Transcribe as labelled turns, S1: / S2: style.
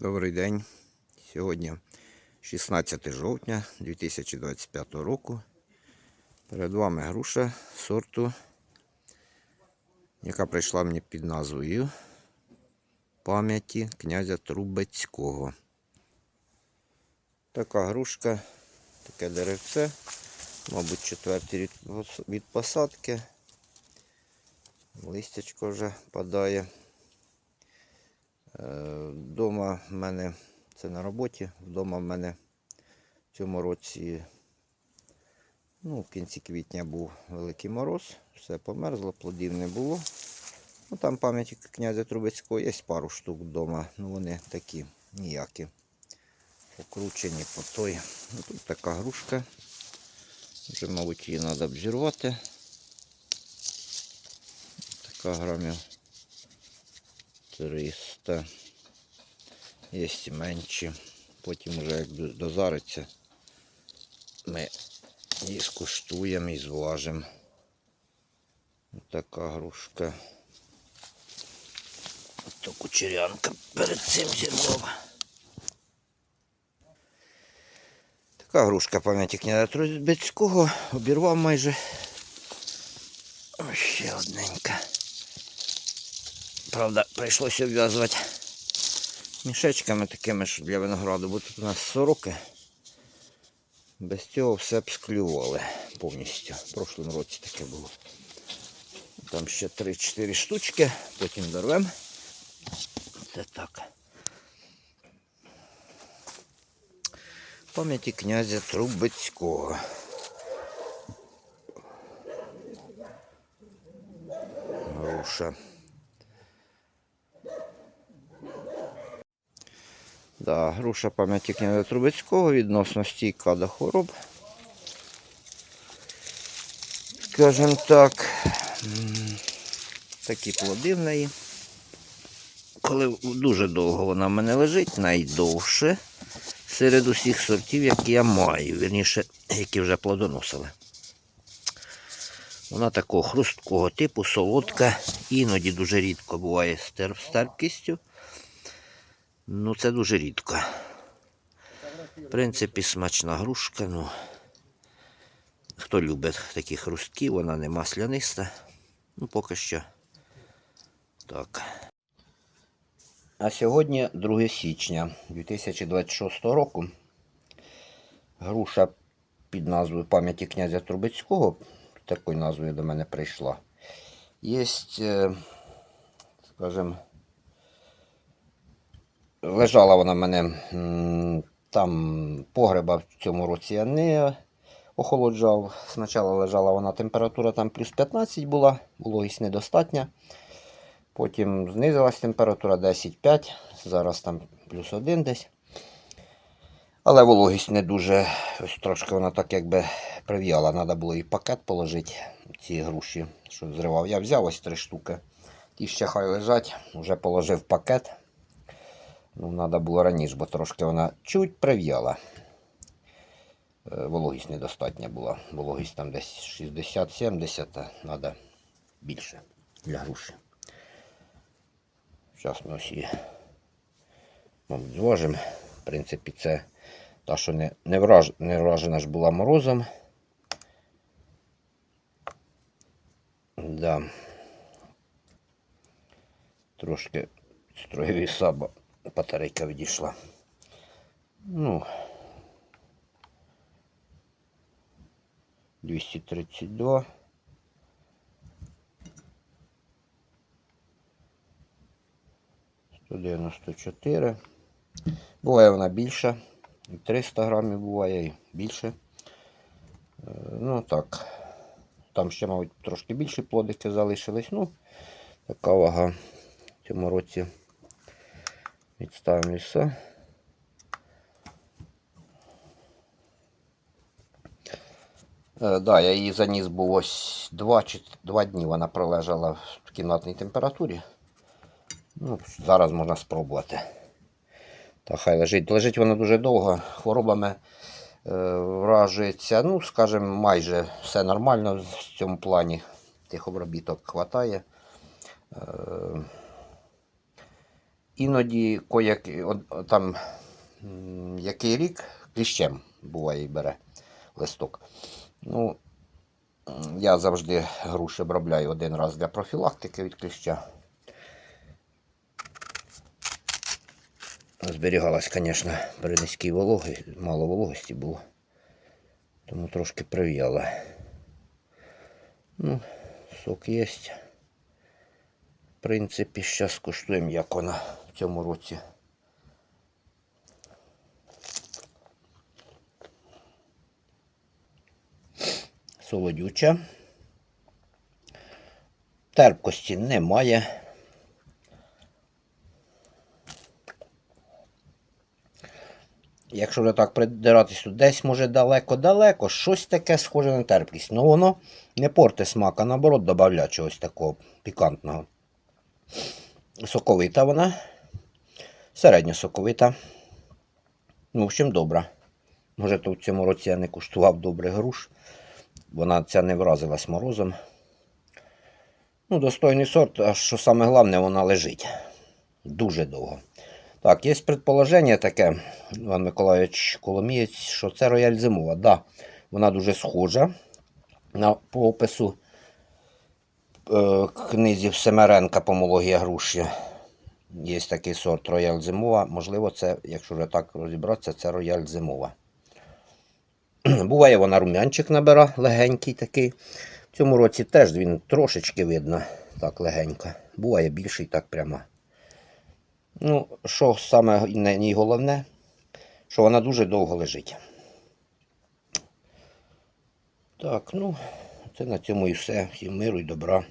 S1: Добрий день. Сьогодні 16 жовтня 2025 року. Перед вами груша сорту, яка прийшла мені під назвою пам'яті князя Трубецького. Така грушка, таке деревце, мабуть, четвертий від посадки. Листячко вже падає. Вдома в мене, це на роботі, вдома в мене в цьому році, ну, в кінці квітня був великий мороз, все померзло, плодів не було. Ну, там пам'яті князя Трубецького є пару штук вдома, ну вони такі ніякі. Покручені по той. Ну, тут така грушка. Вже, мабуть, її треба обзірвати. Така грамів 300. Є і менші. Потім вже як дозариться, ми її скуштуємо і зважимо. Така грушка. То кучерянка перед цим зірвав. Така грушка пам'яті князя Трубецького. Обірвав майже. Ось ще одненька. Правда, прийшлося обв'язувати мішечками такими, що для винограду, бо тут у нас сороки. Без цього все б склювали повністю. В прошлому році таке було. Там ще 3-4 штучки, потім дорвемо. Це так. Пам'яті князя Трубецького. Груша. Да, груша пам'яті князя Трубецького відносно стійка до хвороб. Скажем так, такі плоди в неї. Коли дуже довго вона в мене лежить, найдовше серед усіх сортів, які я маю, вірніше, які вже плодоносили. Вона такого хрусткого типу, солодка, іноді дуже рідко буває з тер- з терпкістю. Ну, це дуже рідко. В принципі, смачна грушка. Ну, хто любить такі хрусткі, вона не масляниста. Ну, поки що. Так. А сьогодні 2 січня 2026 року. Груша під назвою пам'яті князя Трубецького, такою назвою до мене прийшла. Є, скажімо, лежала вона в мене там погреба в цьому році я не охолоджав. Спочатку лежала вона температура там плюс 15 була, вологість недостатня. Потім знизилась температура 10-5, зараз там плюс 1 десь. Але вологість не дуже, ось трошки вона так якби прив'яла. Треба було і пакет положити ці груші, що зривав. Я взяв ось три штуки. Ті ще хай лежать, вже положив пакет. Ну, треба було раніше, бо трошки вона чуть прив'яла. Е, Вологість недостатня була. Вологість там десь 60-70, а треба більше для груші. Зараз ми її мабуть. В принципі, це та, що не, не, враж, не вражена ж була морозом. Да. Трошки строєві саба батарейка відійшла. Ну. 232. Сто дев'яносто чотири. Буває вона більша. І 300 грамів буває і більше. Е, Ну так. Там ще, мабуть, трошки більші плодики залишились. Ну, така вага в цьому році. Відставимо все. Е, да, я її заніс був ось два, чи два дні вона пролежала в кімнатній температурі. Ну, зараз можна спробувати. Та хай лежить. Лежить вона дуже довго, хворобами е, вражується. Ну, скажімо, майже все нормально в цьому плані. Тих обробіток хватає. Е, іноді кояк, там який рік кліщем буває і бере листок. Ну, я завжди груші обробляю один раз для профілактики від кліща. Зберігалась, звісно, при низькій вологі, мало вологості було. Тому трошки прив'яла. Ну, сок є. В принципі, зараз куштуємо, як вона в цьому році. Солодюча. Терпкості немає. Якщо вже так придиратись, то десь може далеко-далеко, щось таке схоже на терпкість. Ну воно не порте смак, а наоборот додає чогось такого пікантного. Соковита вона. Середньо соковита. Ну, в общем, добра. Може, то в цьому році я не куштував добрих груш. Вона ця не вразилась морозом. Ну, достойний сорт, а що саме головне, вона лежить. Дуже довго. Так, є предположення таке, Іван Миколаївич Коломієць, що це рояль зимова. Да, вона дуже схожа на, по опису е, книзі Семеренка помологія груші. Є такий сорт рояль зимова. Можливо, це, якщо вже так розібратися, це рояль зимова. Буває, вона рум'янчик набира, легенький такий. В цьому році теж він трошечки видно, так легенько. Буває більший, так прямо. Ну, що саме не головне, що вона дуже довго лежить. Так, ну, це на цьому і все. Всім миру і добра.